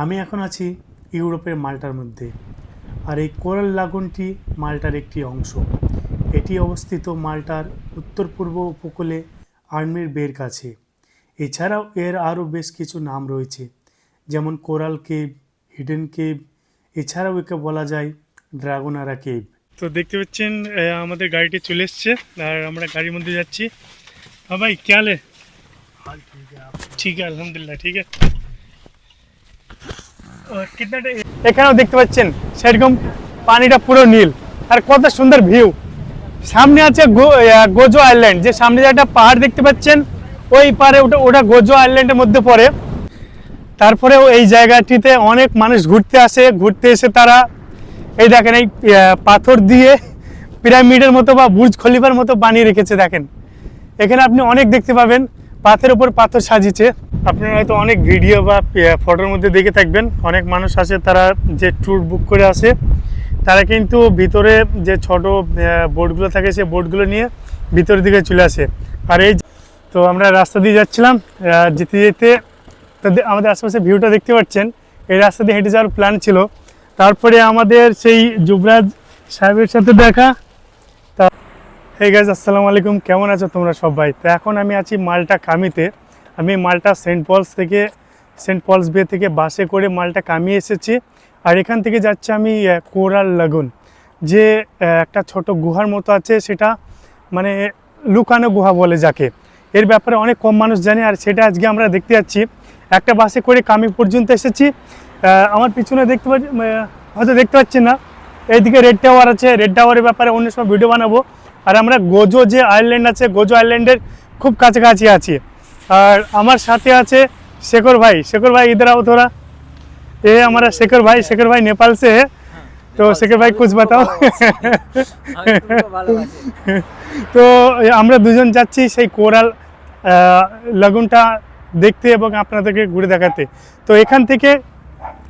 আমি এখন আছি ইউরোপের মাল্টার মধ্যে। আর এই কোরাল লাগুনটি মাল্টার একটি অংশ। এটি অবস্থিত মাল্টার উত্তর পূর্ব উপকূলে আর্মির বের কাছে। এছাড়াও এর আরও বেশ কিছু নাম রয়েছে যেমন কোরাল কেভ হিডেন কেভ এছাড়াও একে বলা যায় ড্রাগনারা কেভ। তো দেখতে পাচ্ছেন আমাদের গাড়িটি চলে এসছে আর আমরা গাড়ির মধ্যে যাচ্ছি। হ্যাঁ ভাই কে হাল है ঠিক আছে আলহামদুলিল্লাহ ঠিক আছে। এখানেও দেখতে পাচ্ছেন, সেরকম পানিটা পুরো নীল। আর কত সুন্দর ভিউ সামনে আছে গোজো আইল্যান্ড যে সামনে যে একটা পাহাড় দেখতে পাচ্ছেন, ওই পারে ওটা ওটা গোজো আইল্যান্ডের মধ্যে পড়ে। তারপরেও এই জায়গাটিতে অনেক মানুষ ঘুরতে আসে। ঘুরতে এসে তারা, এই দেখেন এই পাথর দিয়ে পিরামিডের মতো বা বুর্জ খলিফার মতো বানিয়ে রেখেছে, দেখেন। এখানে আপনি অনেক দেখতে পাবেন, পাথরের উপর পাথর সাজিয়েছে। আপনারা হয়তো অনেক ভিডিও বা ফটোর মধ্যে দেখে থাকবেন। অনেক মানুষ আসে তারা যে ট্যুর বুক করে আসে, তারা কিন্তু ভিতরে যে ছোট বোর্ডগুলো থাকে, সেই বোর্ডগুলো নিয়ে ভিতরের দিকে চলে আসে। আর এই তো আমরা রাস্তা দিয়ে যাচ্ছিলাম যেতে যেতে তো দে- আমাদের আশেপাশে ভিউটা দেখতে পাচ্ছেন। এই রাস্তা দিয়ে হেঁটে যাওয়ার প্ল্যান ছিল। তারপরে আমাদের সেই যুবরাজ সাহেবের সাথে দেখা। তা হে গাইজ আসসালামু আলাইকুম। কেমন আছো তোমরা সবাই? তো এখন আমি আছি মালটা কামিতে আমি মালটা সেন্ট পলস থেকে, সেন্ট পলস বে থেকে বাসে করে মালটা কামিয়ে এসেছি। আর এখান থেকে যাচ্ছে আমি কোরাল লাগুন, যে একটা ছোট গুহার মতো আছে, সেটা মানে লুকানো গুহা বলে যাকে। এর ব্যাপারে অনেক কম মানুষ জানে, আর সেটা আজকে আমরা দেখতে যাচ্ছি। একটা বাসে করে কামি পর্যন্ত এসেছি। আমার পিছনে দেখতে পাচ্ছি হয়তো দেখতে পাচ্ছি না। এইদিকে রেড টাওয়ার আছে, রেড টাওয়ারের ব্যাপারে অন্য সময় ভিডিও বানাবো। আর আমরা গোজো যে আইল্যান্ড আছে, গোজো আইল্যান্ডের খুব কাছাকাছি আছি। আর আমার সাথে আছে শেখর ভাই শেখর ভাই इधर आओ थोड़ा ये हमारा शेखर भाई शेखर भाई नेपाल से है तो शेखर भाई कुछ बताओ আমি খুব ভালো আছি তো আমরা দুজন যাচ্ছি সেই কোরাল আহ, লাগুনটা দেখতে এবং আপনাদেরকে ঘুরে দেখাতে তো এখান থেকে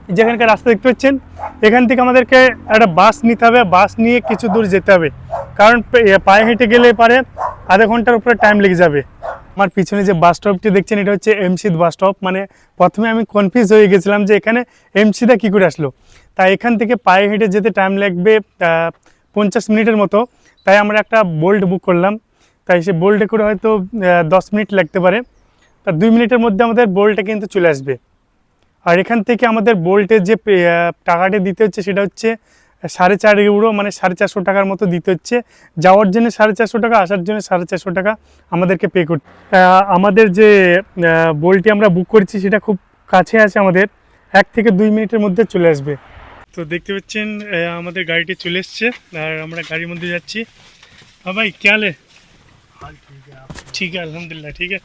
যেখানকার রাস্তা দেখতে পাচ্ছেন এখান থেকে আমাদেরকে একটা বাস নিতে হবে বাস নিয়ে কিছু দূর যেতে হবে কারণ পে- এ, পায়ে হেঁটে গেলে পারে আধা ঘন্টার উপরে টাইম লেগে যাবে আমার পিছনে যে বাস স্টপটি দেখছেন, এটা হচ্ছে এমসিদ বাস স্টপ মানে প্রথমে আমি কনফিউজ হয়ে গেছিলাম যে এখানে এমসিদা কী করে আসলো। তাই এখান থেকে পায়ে হেঁটে যেতে টাইম লাগবে পঞ্চাশ মিনিটের মতো। তাই আমরা একটা বোল্ট বুক করলাম। তাই সে বোল্টে করে হয়তো দশ মিনিট লাগতে পারে। তা দুই মিনিটের মধ্যে আমাদের বোল্টে কিন্তু চলে আসবে। আর এখান থেকে আমাদের বোল্টের যে টাকাটা দিতে হচ্ছে, সেটা হচ্ছে সাড়ে চার ইউরো মানে সাড়ে চারশো টাকার মতো দিতে হচ্ছে যাওয়ার জন্য সাড়ে চারশো টাকা আসার জন্য সাড়ে চারশো টাকা আমাদেরকে পে করতে আহ, আমাদের যে বোল্টটি আমরা বুক করেছি সেটা খুব কাছে আছে আমাদের এক থেকে দুই মিনিটের মধ্যে চলে আসবে তো দেখতে পাচ্ছেন আমাদের গাড়িটি চলে এসছে আর আমরা গাড়ির মধ্যে যাচ্ছি হ্যাঁ ভাই কে হাল है ठीक है अल्हम्दुलिल्लाह ठीक है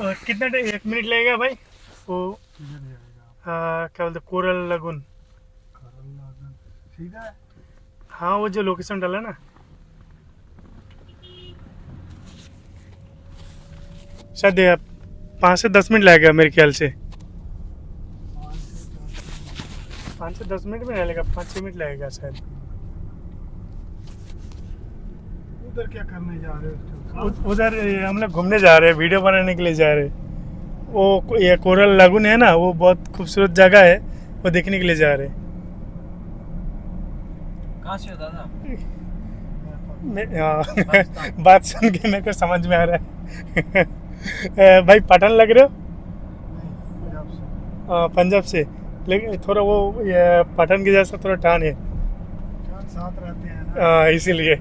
और कितना टाइम एक मिनट लगेगा भाई वो आ, क्या बोलते कोरल लगुन सीधा हाँ? वो जो लोकेशन डाला ना। शायद पाँच से दस मिनट लगेगा मेरे ख्याल से। पाँच से दस मिनट में लगेगा पाँच छः मिनट लगेगा शायद। उधर क्या करने जा रहे हो उधर हम लोग घूमने जा रहे हैं वीडियो बनाने के लिए जा रहे हैं। वो ये कोरल लागून है ना वो बहुत खूबसूरत जगह है वो देखने के लिए जा रहे हैं। कहाँ से हो दादा मैं- हाँ, बात सुन के मेरे को समझ में आ रहा है अ, भाई पठान लग रहे हो पंजाब से अ, पंजाब से लेकिन थोड़ा वो ये पठान के जैसा थोड़ा टान है जान साथ रहते हैं ना আহ, ইসিলিয়ে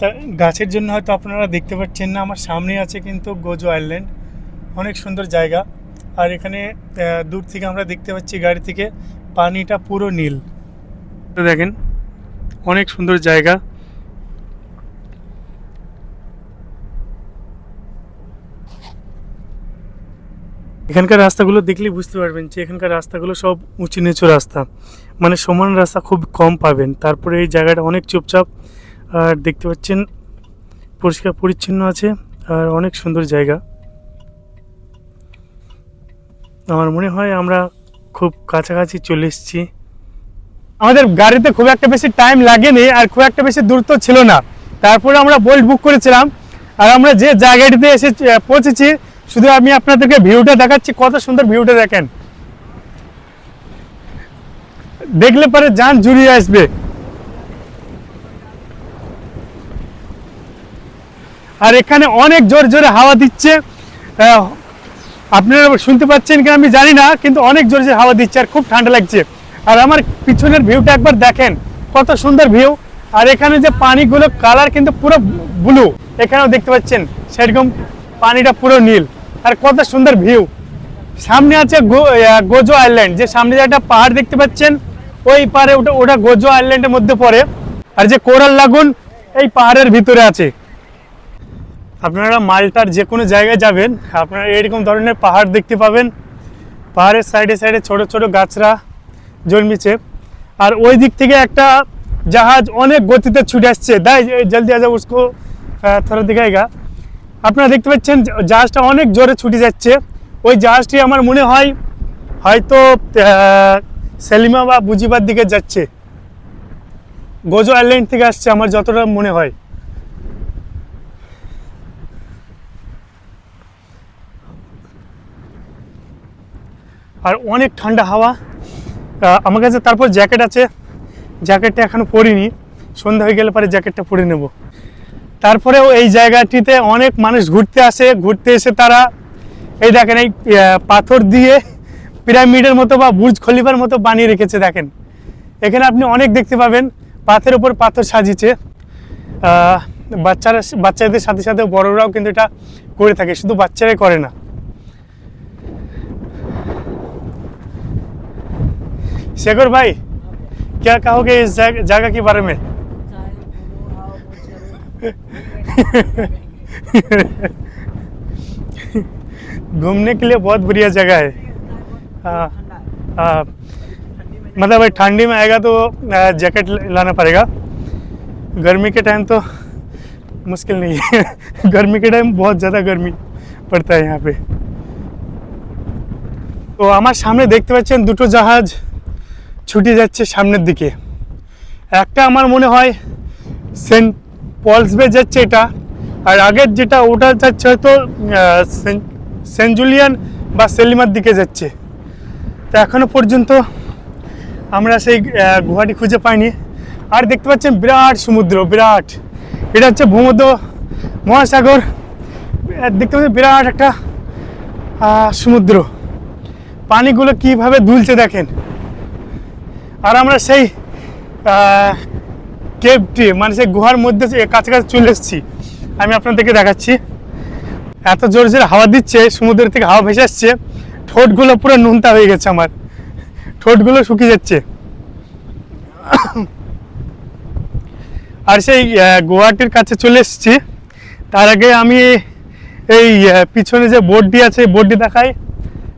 তা গাছের জন্য হয়তো আপনারা দেখতে পাচ্ছেন না আমার সামনে আছে কিন্তু গোজো আইল্যান্ড অনেক সুন্দর জায়গা আর এখানে আহ, দূর থেকে আমরা দেখতে পাচ্ছি গাড়ি থেকে পানিটা পুরো নীল তো দেখেন, অনেক সুন্দর জায়গা। এখানকার রাস্তাগুলো দেখলেই বুঝতে পারবেন যে এখানকার রাস্তাগুলো সব উঁচু নিচু রাস্তা। মানে সমান রাস্তা খুব কম পাবেন। তারপরে এই জায়গাটা অনেক চুপচাপ। আর দেখতে পাচ্ছেন, পরিষ্কার পরিচ্ছন্ন আছে আর অনেক সুন্দর জায়গা। আমার মনে হয় আমরা খুব কাছাকাছি চলে এসেছি। আমাদের গাড়িতে খুব একটা বেশি টাইম লাগেনি আর খুব একটা বেশি দূরত্ব ছিল না। তারপরে আমরা বোল্ট বুক করেছিলাম আর আমরা যে জায়গাটিতে এসে পৌঁছেছি, শুধু আমি আপনাদেরকে ভিউটা দেখাচ্ছি, কত সুন্দর ভিউটা দেখেন। দেখলে পরে যান, জুড়িয়ে আসবে। আর এখানে অনেক জোর জোরে হাওয়া দিচ্ছে। আপনারা শুনতে পাচ্ছেন কি আমি জানি না, কিন্তু অনেক জোরে জোরে হাওয়া দিচ্ছে আর খুব ঠান্ডা লাগছে। আর আমার পিছনের ভিউটা একবার দেখেন, কত সুন্দর ভিউ আর এখানে যে পানিগুলো কালার কিন্তু পুরো ব্লু এখানেও দেখতে পাচ্ছেন, সেরকম পানিটা পুরো নীল। আর কত সুন্দর ভিউ সামনে আছে গোজো আইল্যান্ড যে সামনে যে একটা পাহাড় দেখতে পাচ্ছেন, ওই পাহাড়ে ওটা ওটা গোজো আইল্যান্ডের মধ্যে পড়ে। আর যে কোরাল লাগুন এই পাহাড়ের ভিতরে আছে। আপনারা মালটার যে কোনো জায়গায় যাবেন, আপনারা এরকম ধরনের পাহাড় দেখতে পাবেন। পাহাড়ের সাইডে সাইডে ছোট ছোট গাছরা জন্মেছে। আর ওই দিক থেকে একটা জাহাজ অনেক গতিতে ছুটে আসছে। দাই জলদি আজা উসকো। থোড়া দিখাইগা আপনারা দেখতে পাচ্ছেন, জাহাজটা অনেক জোরে ছুটে যাচ্ছে। ওই জাহাজটি আমার মনে হয় হয়তো সেলিমা বা বুজিবার দিকে যাচ্ছে। গোজো আইল্যান্ড থেকে আসছে আমার যতটা মনে হয়। আর অনেক ঠান্ডা হাওয়া। আমার কাছে তারপর জ্যাকেট আছে। জ্যাকেটটা এখনও পরিনি। সন্ধ্যা হয়ে গেলে পরে জ্যাকেটটা পরে নেব। তারপরেও এই জায়গাটিতে অনেক মানুষ ঘুরতে আসে। ঘুরতে এসে তারা এই দেখেন এই পাথর দিয়ে পিরামিডের মতো বা বুর্জ খলিফার মতো বানিয়ে রেখেছে, দেখেন। এখানে আপনি অনেক দেখতে পাবেন। পাথরের উপর পাথর সাজিয়েছে। বাচ্চারা, বাচ্চাদের সাথে সাথে বড়রাও কিন্তু এটা করে থাকে। শুধু বাচ্চারাই করে না। शेखर भाई क्या कहोगे इस जग- जगह के बारे में चाहे बोलो आओ बोलो घूमने के लिए बहुत बढ़िया जगह है हाँ ठंडा है हाँ, ठंडी में मतलब भाई ठंडी में आएगा तो आ, जैकेट ल- लाना पड़ेगा गर्मी के टाइम तो मुश्किल नहीं है गर्मी के टाइम बहुत ज़्यादा गर्मी पड़ता है यहाँ पे তো আমার সামনে দেখতে পাচ্ছেন দুটো জাহাজ ছুটে যাচ্ছে সামনের দিকে। একটা আমার মনে হয় সেন্ট পলস বে যাচ্ছে এটা, আর আগের যেটা ওটা যাচ্ছে হয়তো সেন্ট- জুলিয়ান বা সেলিমার দিকে যাচ্ছে। তো এখনও পর্যন্ত আমরা সেই গুহাটি খুঁজে পাইনি। আর দেখতে পাচ্ছেন বিরাট সমুদ্র, বিরাট। এটা হচ্ছে ভূমধ্য মহাসাগর। দেখতে পাচ্ছেন বিরাট একটা সমুদ্র। পানিগুলো কীভাবে দুলছে দেখেন। আর আমরা সেই কেপটি মানে সেই গুহার মধ্যে কাছাকাছি চলে এসেছি, আমি আপনাদেরকে দেখাচ্ছি। এত জোর জোরে হাওয়া দিচ্ছে, সমুদ্রের থেকে হাওয়া ভেসে আসছে, ঠোঁটগুলো পুরো নুনতা হয়ে গেছে আমার। ঠোঁটগুলো শুকিয়ে যাচ্ছে। আর সেই গুহাটির কাছে চলে এসেছি। তার আগে আমি এই পিছনে যে বোর্ডটি আছে বোর্ডটি দেখাই।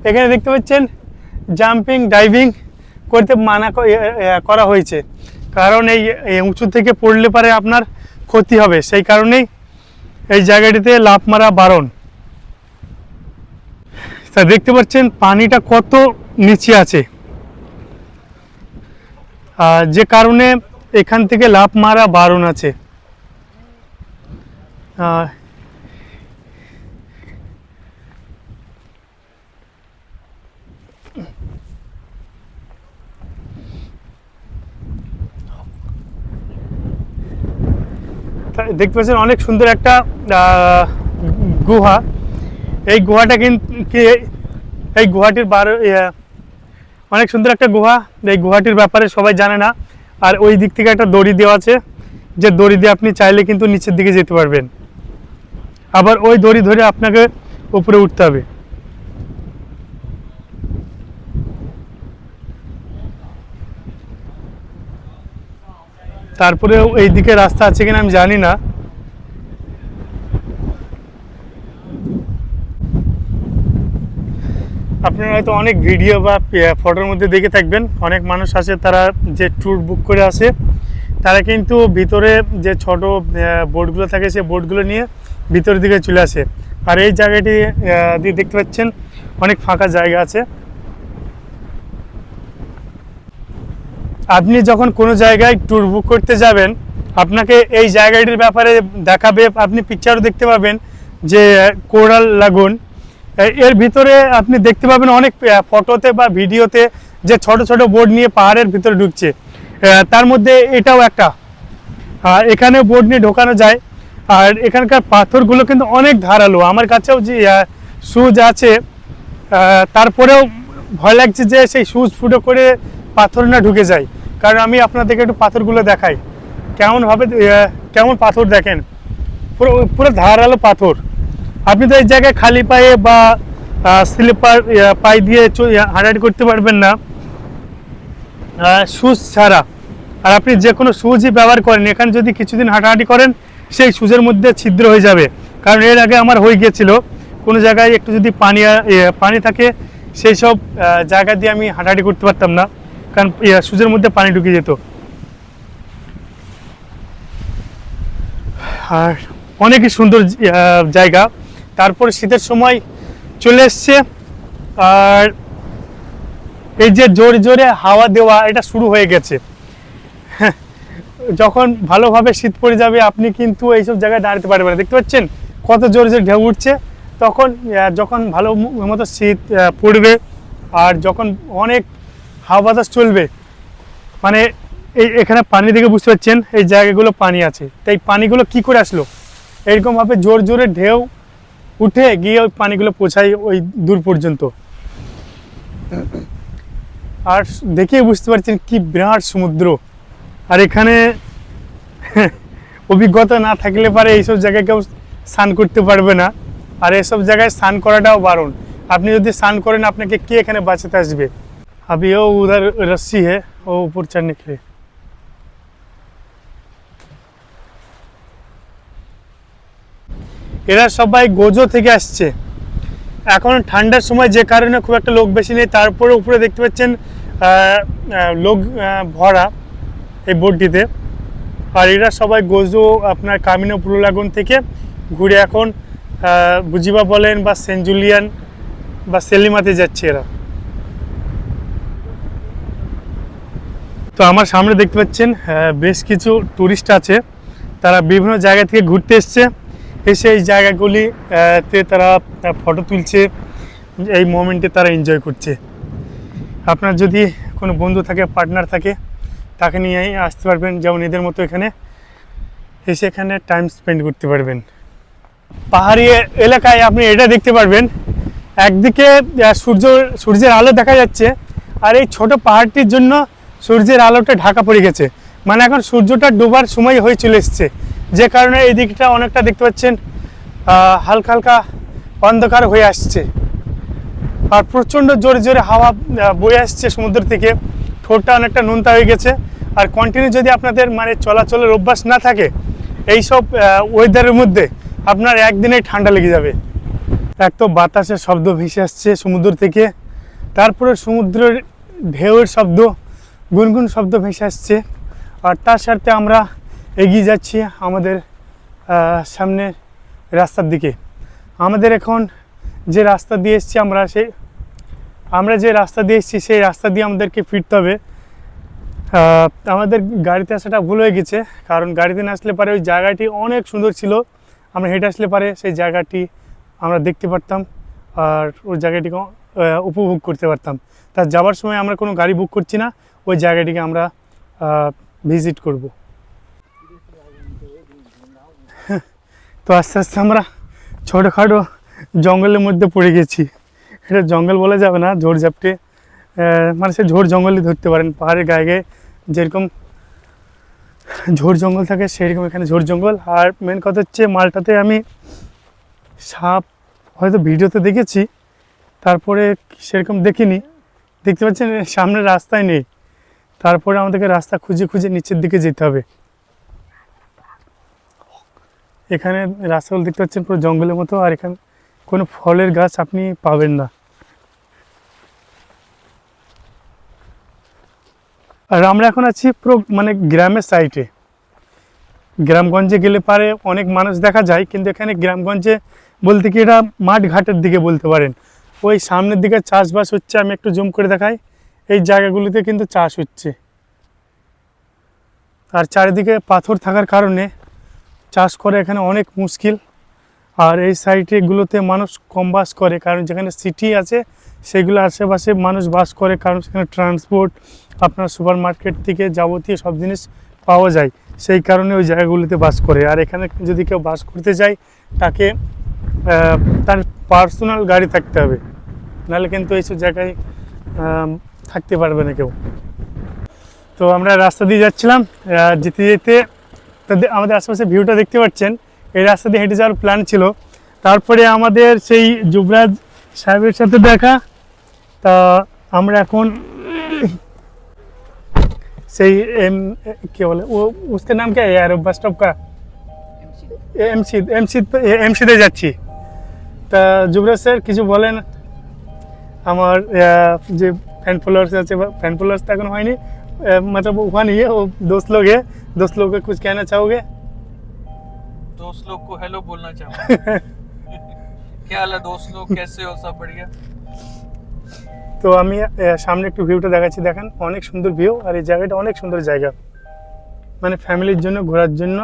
এখানে দেখতে পাচ্ছেন জাম্পিং ডাইভিং করতে মানা করা হয়েছে। কারণ এই উঁচু থেকে পড়লে পারে আপনার ক্ষতি হবে। সেই কারণেই এই জায়গাটিতে লাফ মারা বারণ। তা দেখতে পাচ্ছেন, পানিটা কত নিচে আছে। যে কারণে এখান থেকে লাফ মারা বারণ আছে আহ, তা- দেখতে পাচ্ছেন অনেক সুন্দর একটা গুহা। এই গুহাটা কিন্তু এই গুহাটির বার অনেক সুন্দর একটা গুহা। এই গুহাটির ব্যাপারে সবাই জানে না। আর ওই দিক থেকে একটা দড়ি দেওয়া আছে। যে দড়ি দিয়ে আপনি চাইলে কিন্তু নিচের দিকে যেতে পারবেন। আবার ওই দড়ি ধরে আপনাকে উপরে উঠতে হবে। তারপরে এই দিকে রাস্তা আছে কিনা আমি জানি না। আপনারা হয়তো অনেক ভিডিও বা ফটোর মধ্যে দেখে থাকবেন। অনেক মানুষ আছে, তারা যে ট্যুর বুক করে আসে, তারা কিন্তু ভিতরে যে ছোট বোর্ডগুলো থাকে, সেই বোর্ডগুলো নিয়ে ভিতরের দিকে চলে আসে। আর এই জায়গাটি দিয়ে দেখতে পাচ্ছেন, অনেক ফাঁকা জায়গা আছে। আপনি যখন কোনো জায়গায় ট্যুর বুক করতে যাবেন, আপনাকে এই জায়গাটির ব্যাপারে দেখাবে, আপনি পিকচারও দেখতে পাবেন যে, কোরাল লাগুন। এর ভিতরে আপনি দেখতে পাবেন অনেক ফটোতে বা ভিডিওতে যে ছোট ছোট বোর্ড নিয়ে পাহাড়ের ভিতরে ঢুকছে। তার মধ্যে এটাও একটা। এখানে বোর্ড নিয়ে ঢোকানো যায়। আর এখানকার পাথরগুলো কিন্তু অনেক ধারালো। আমার কাছেও যে সুজ আছে তারপরেও ভয় লাগছে যে, সেই সুজ ফুটো করে পাথর না ঢুকে যায়। কারণ আমি আপনাদেরকে একটু পাথরগুলো দেখাই। কেমনভাবে কেমন পাথর দেখেন? পুরো পুরো ধারালো পাথর। আপনি তো এই জায়গায় খালি পায়ে বা স্লিপার পায়ে দিয়ে হাঁটাহাঁটি করতে পারবেন না। শুজ ছাড়া। আর আপনি যে কোনো শুজই ব্যবহার করেন, এখানে যদি কিছুদিন হাঁটাহাঁটি করেন, সেই শুজের মধ্যে ছিদ্র হয়ে যাবে। কারণ এর আগে আমার হয়ে গিয়েছিল। কোনো জায়গায় একটু যদি পানি পানি থাকে, সেই সব জায়গা দিয়ে আমি হাঁটাহাঁটি করতে পারতাম না। কারণ শুজের মধ্যে পানি ঢুকে যেত। আর অনেকই সুন্দর জায়গা। তারপর শীতের সময় চলে এসছে। আর এই যে জোরে জোরে হাওয়া দেওয়া এটা শুরু হয়ে গেছে। হ্যাঁ, যখন ভালোভাবে শীত পড়ে যাবে আপনি কিন্তু এইসব জায়গায় দাঁড়াতে পারবেন না। দেখতে পাচ্ছেন কত জোরে জোরে ঢেউ উঠছে। তখন যখন ভালো মতো শীত পড়বে আর যখন অনেক হাওয়া বাতাস চলবে। মানে এই এখানে পানি দেখে বুঝতে পারছেন, এই জায়গাগুলো পানি আছে। তাই পানিগুলো কি করে আসলো? এরকমভাবে জোর জোরে ঢেউ উঠে গিয়ে ওই পানিগুলো পৌঁছায় ওই দূর পর্যন্ত। আর দেখে বুঝতে পারছেন কি বিরাট সমুদ্র। আর এখানে অভিজ্ঞতা না থাকলে পারে এইসব জায়গায় কেউ স্নান করতে পারবে না। আর এসব জায়গায় স্নান করাটাও বারণ আপনি যদি স্নান করেন, আপনাকে কে এখানে বাঁচাতে আসবে? अभी वो उधर रस्सी है वो ऊपर चढ़ने के लिए এরা সবাই গোজো থেকে আসছে এখন ঠান্ডার সময় যে কারণে খুব একটা লোক বেশি নেই তারপরে উপরে দেখতে পাচ্ছেন আহ, আহ, লোক আহ, ভরা এই বোটটিতে আর এরা সবাই গোজো আপনার কামিনো পুরোলাগন থেকে ঘুরে এখন আহ, বুজিবা বলেন বা সেন্ট জুলিয়ান বা সেলিমাতে যাচ্ছে এরা তো আমার সামনে দেখতে পাচ্ছেন বেশ কিছু টুরিস্ট আছে। তারা বিভিন্ন জায়গা থেকে ঘুরতে এসছে। এসে এই জায়গাগুলি আহ, তে তারা ফটো তুলছে এই মোমেন্টে তারা এনজয় করছে। আপনার যদি কোনো বন্ধু থাকে পার্টনার থাকে তাকে নিয়ে আসতে পারবেন যেমন এদের মতো এখানে। এসে এখানে টাইম স্পেন্ড করতে পারবেন। পাহাড়ি এলাকায় আপনি এটা দেখতে পারবেন। একদিকে সূর্য সূর্যের আলো দেখা যাচ্ছে আর এই ছোট পাহাড়টির জন্য সূর্যের আলোটা ঢাকা পড়ে গেছে। মানে এখন সূর্যটা ডোবার সময় হয়ে চলে এসছে। যে কারণে এই দিকটা অনেকটা দেখতে পাচ্ছেন হালকা হালকা অন্ধকার হয়ে আসছে। আর প্রচণ্ড জোরে জোরে হাওয়া বয়ে আসছে সমুদ্র থেকে। ঠোঁটটা অনেকটা নোনতা হয়ে গেছে। আর কন্টিনিউ যদি আপনাদের মানে চলাচলের অভ্যাস না থাকে এই সব ওয়েদারের মধ্যে আপনার একদিনেই ঠান্ডা লেগে যাবে। এক তো বাতাসের শব্দ ভেসে আসছে সমুদ্র থেকে। তারপরে সমুদ্রের ঢেউয়ের শব্দ। গুনগুন শব্দ ভেসে আসছে। আর তার সাথে আমরা এগিয়ে যাচ্ছি আমাদের আহ, সামনে রাস্তার দিকে। আমাদের এখন যে রাস্তা দিয়ে এসছি আমরা সেই আমরা যে রাস্তা দিয়ে এসছি সেই রাস্তা দিয়ে আমাদেরকে ফিরতে হবে। আমাদের গাড়িতে আসাটা ভুল হয়ে গেছে কারণ গাড়িতে না আসলে পারে ওই জায়গাটি অনেক সুন্দর ছিল। আমরা হেঁটে আসলে পারে সেই জায়গাটি আমরা দেখতে পারতাম আর ওই জায়গাটিকে উপভোগ করতে পারতাম। তা যাওয়ার সময় আমরা কোনো গাড়ি বুক করছি না। ওই জায়গাটিকে আমরা ভিজিট করব। তো আস্তে আস্তে আমরা ছোটোখাটো জঙ্গলের মধ্যে পড়ে গেছি। এটা জঙ্গল বলা যাবে না, ঝোড় ঝাপটে। মানে সে ঝোড় জঙ্গলই ধরতে পারেন, পাহাড়ের গায়ে গায়ে যেরকম ঝোড় জঙ্গল থাকে সেরকম এখানে ঝোড় জঙ্গল। আর মেন কথা হচ্ছে মালটাতে আমি সাপ, হয়তো ভিডিওতে দেখেছি, তারপরে সেরকম দেখিনি। দেখতে পাচ্ছেন, সামনে রাস্তায় নেই। তারপরে আমাদেরকে রাস্তা খুঁজে খুঁজে নিচের দিকে যেতে হবে। এখানে রাস্তাগুলো দেখতে পাচ্ছেন পুরো জঙ্গলের মতো, আর এখানে কোনো ফলের গাছ আপনি পাবেন না। আর আমরা এখন আছি পুরো মানে গ্রামের সাইডে গ্রামগঞ্জে গেলে পারে অনেক মানুষ দেখা যায়, কিন্তু এখানে গ্রামগঞ্জে বলতে কি এটা মাঠ ঘাটের দিকে বলতে পারেন। ওই সামনের দিকে চাষবাস হচ্ছে, আমি একটু জুম করে দেখাই। এই জায়গাগুলিতে কিন্তু চাষ হচ্ছে। আর চারিদিকে পাথর থাকার কারণে চাষ করা এখানে অনেক মুশকিল। আর এই সাইটগুলোতে মানুষ কম বাস করে, কারণ যেখানে সিটি আছে, সেগুলো আশেপাশে মানুষ বাস করে, কারণ সেখানে ট্রান্সপোর্ট, আপনার সুপার মার্কেট থেকে যাবতীয় সব জিনিস পাওয়া যায়। সেই কারণে ওই জায়গাগুলিতে বাস করে। আর এখানে যদি কেউ বাস করতে যায় তাকে তার পার্সোনাল গাড়ি থাকতে হবে। নাহলে কিন্তু এইসব জায়গায় থাকতে পারবে না কেউ। তো আমরা রাস্তা দিয়ে যাচ্ছিলাম যেতে যেতে তাদের আমাদের আশেপাশে ভিউটা দেখতে পাচ্ছেন, এই রাস্তা দিয়ে হেঁটে যাওয়ার প্ল্যান ছিল। তারপরে আমাদের সেই যুবরাজ সাহেবের সাথে দেখা, তা আমরা এখন সেই এম, কে বলে, ও, উসকে নাম কে यार বাস স্টপ কা এমসি এমসি এমসিতে যাচ্ছি। তা যুবরাজ স্যার কিছু বলেন, আমার যে ফ্যান ফলোয়ার্স আছে ফ্যান फॉलोअर्स तक होनी मतलब हुआ नहीं है वो दोस्त দোস্ত है। दोस्त लोग का कुछ कहना चाहोगे? दोस्त लोग को हेलो बोलना चाहूँगा। তো আমি সামনে একটু ভিউটা দেখাচ্ছি দেখেন। অনেক সুন্দর ভিউ আর এই জায়গাটা অনেক সুন্দর জায়গা। মানে ফ্যামিলির জন্য ঘোরার জন্য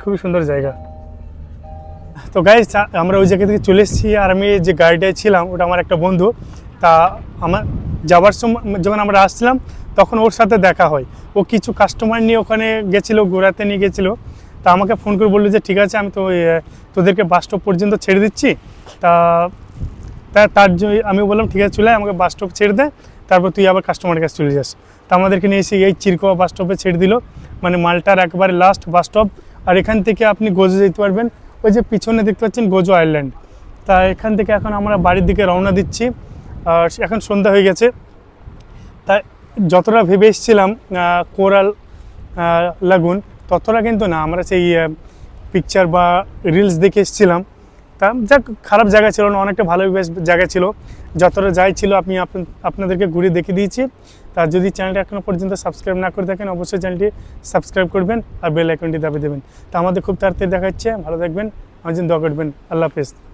খুবই সুন্দর জায়গা। তো গাইজ আমরা ওই জায়গা থেকে চলে এসেছি আর আমি যে গাড়িটায় ছিলাম ওটা আমার একটা বন্ধু। তা আমার যাওয়ার সময়, যখন আমরা আসছিলাম, তখন ওর সাথে দেখা হয়। ও কিছু কাস্টমার নিয়ে ওখানে গেছিল, ঘোরাতে নিয়ে গেছিল। তা আমাকে ফোন করে বলল যে, ঠিক আছে, আমি তো তোদেরকে বাস স্টপ পর্যন্ত ছেড়ে দিচ্ছি। তা তা তার জন্য আমি বললাম, ঠিক আছে, চলে আমাকে বাস স্টপ ছেড়ে দে, তারপর তুই আবার কাস্টমারের কাছে চলে যাস। তা আমাদেরকে নিয়ে এসে এই চিরকোয়া বাস স্টপে ছেড়ে দিল। মানে মালটার একবারে লাস্ট বাস স্টপ আর এখান থেকে আপনি গোজো যেতে পারবেন। ওই যে পিছনে দেখতে পাচ্ছেন গোজো আইল্যান্ড তা এখান থেকে এখন আমরা বাড়ির দিকে রওনা দিচ্ছি। আর এখন সন্ধ্যা হয়ে গেছে। তা যতটা ভেবে এসেছিলাম কোরাল লাগুন, ততটা কিন্তু না। আমরা সেই পিকচার বা রিলস দেখে এসেছিলাম। তা যাক, খারাপ জায়গা ছিল না, অনেকটা ভালো জায়গা ছিল। যতটা যাই ছিল, আপন- আপনাদেরকে ঘুরে দেখিয়ে দিয়েছি। তা যদি চ্যানেলটা এখনও পর্যন্ত সাবস্ক্রাইব না করে থাকেন, অবশ্যই চ্যানেলটি সাবস্ক্রাইব করবেন আর বেল আইকনটি দাবি দেবেন। তা আমাদের খুব তাড়াতাড়ি দেখা হচ্ছে ভালো থাকবেন আমার জন্য দোয়া করবেন। আল্লাহ হাফেজ।